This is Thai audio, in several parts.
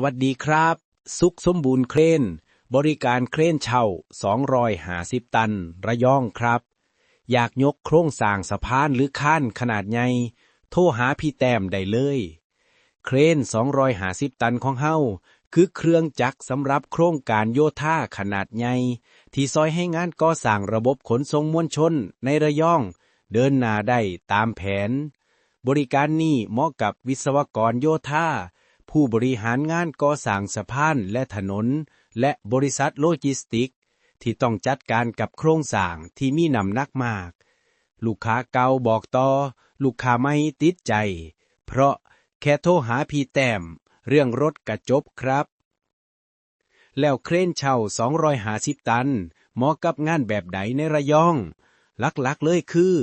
สวัสดีครับ สุขสมบูรณ์เครน บริการเครนเช่า250 ตัน ระยองครับ อยากยกโครงสร้างสะพานหรือข้านขนาดใหญ่โทรหาพี่แต้มได้เลย เครน250 ตันของเฮาคือเครื่องจักรสำหรับโครงการโยธาขนาดใหญ่ที่ซอยให้งานก่อสร้างระบบขนส่งมวลชนในระยอง เดินหน้าได้ตามแผน บริการนี้เหมาะกับวิศวกรโยธา ผู้บริหารงานก่อสร้างสะพานและถนน และบริษัทโลจิสติก ที่ต้องจัดการกับโครงสร้างที่มีน้ำหนักมาก ลูกค้าเก่าบอกต่อ ลูกค้าไม่ติดใจ เพราะแค่โทรหาพี่แต้ม เรื่องรถกระจบครับ แล้วเครนเช่า 250 ตัน เหมาะกับงานแบบใดในระยอง หลักๆเลยคือ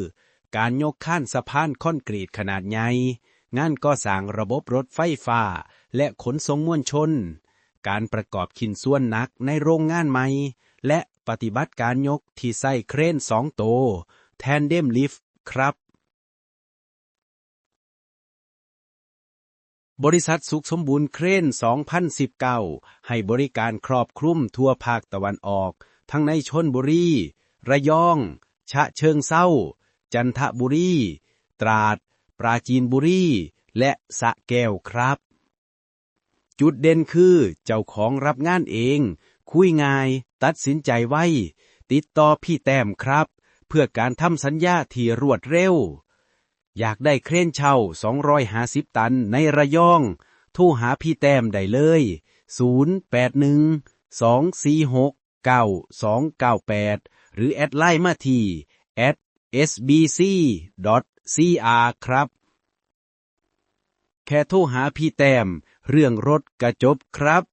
การยกข้านสะพานคอนกรีตขนาดใหญ่ งานก่อสร้างระบบรถไฟฟ้า และขนส่งมวลชน การประกอบขินส่วนหนักในโรงงานใหม่ และปฏิบัติการยกที่ใส่เครนสองโต แทนเดมลิฟต์ครับ บริษัทสุขสมบูรณ์เครน 2019 ให้บริการครอบคลุมทั่วภาคตะวันออก ทั้งในชนบุรี ระยองฉะเชิงเศร้า จันทบุรี ตราด ปราจีนบุรี และสะแก้วครับ จุดเด่นคือเจ้าของรับงานเอง คุยง่าย ตัดสินใจไวติดต่อพี่แต้มครับ เพื่อการทำสัญญาที่รวดเร็ว อยากได้เครนเช่า 250 ตันในระยอง โทรหาพี่แต้มได้เลย 081 246 9298 หรือแอดไลน์มาที่ ซีอาครับ แค่โทรหาพี่แต้ม เรื่องรถกระจบครับ